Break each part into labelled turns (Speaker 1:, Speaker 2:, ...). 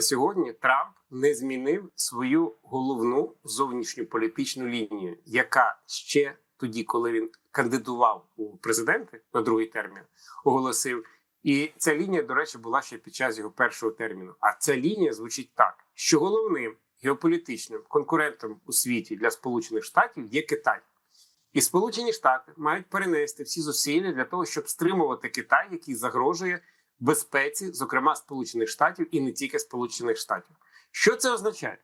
Speaker 1: на сьогодні Трамп не змінив свою головну зовнішню політичну лінію, яка ще тоді, коли він кандидував у президенти на другий термін, оголосив. І ця лінія, до речі, була ще під час його першого терміну. А ця лінія звучить так: що головним геополітичним конкурентом у світі для Сполучених Штатів є Китай. І Сполучені Штати мають перенести всі зусилля для того, щоб стримувати Китай, який загрожує безпеці, зокрема Сполучених Штатів і не тільки Сполучених Штатів. Що це означає?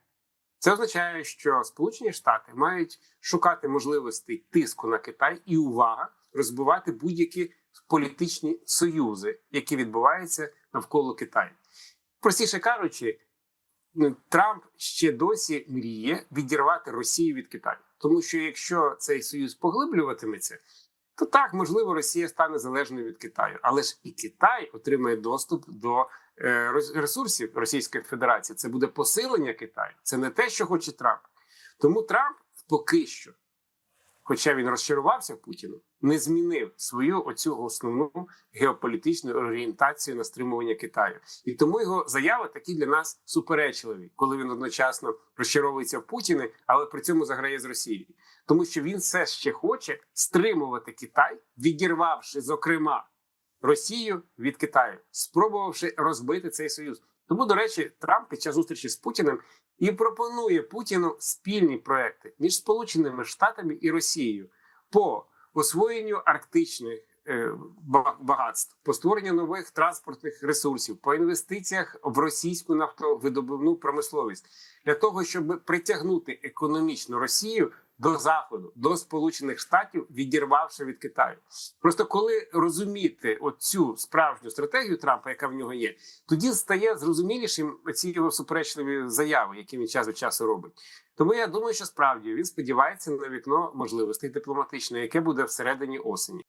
Speaker 1: Це означає, що Сполучені Штати мають шукати можливостей тиску на Китай і увага розбивати будь-які політичні союзи, які відбуваються навколо Китаю. Простіше кажучи, ну, Трамп ще досі мріє відірвати Росію від Китаю, тому що якщо цей союз поглиблюватиметься, то так можливо Росія стане залежною від Китаю, але ж і Китай отримає доступ до е, ресурсів Російської Федерації. Це буде посилення Китаю. Це не те, що хоче Трамп. Тому Трамп поки що, хоча він розчарувався Путіну, не змінив свою оцю основну геополітичну орієнтацію на стримування Китаю. І тому його заяви такі для нас суперечливі, коли він одночасно розчаровується в Путіни, але при цьому заграє з Росією. Тому що він все ще хоче стримувати Китай, відірвавши, зокрема, Росію від Китаю, спробувавши розбити цей союз. Тому, до речі, Трамп під час зустрічі з Путіним і пропонує Путіну спільні проекти між Сполученими Штатами і Росією по освоєнню арктичних багатств, по створенню нових транспортних ресурсів, по інвестиціях в російську нафтовидобувну промисловість для того, щоб притягнути економічну Росію до заходу, до Сполучених Штатів, відірвавши від Китаю. Просто коли розуміти оцю справжню стратегію Трампа, яка в нього є, тоді стає зрозумілішим ці його суперечливі заяви, які він час від часу робить. Тому я думаю, що справді він сподівається на вікно можливостей дипломатичної, яке буде всередині осені.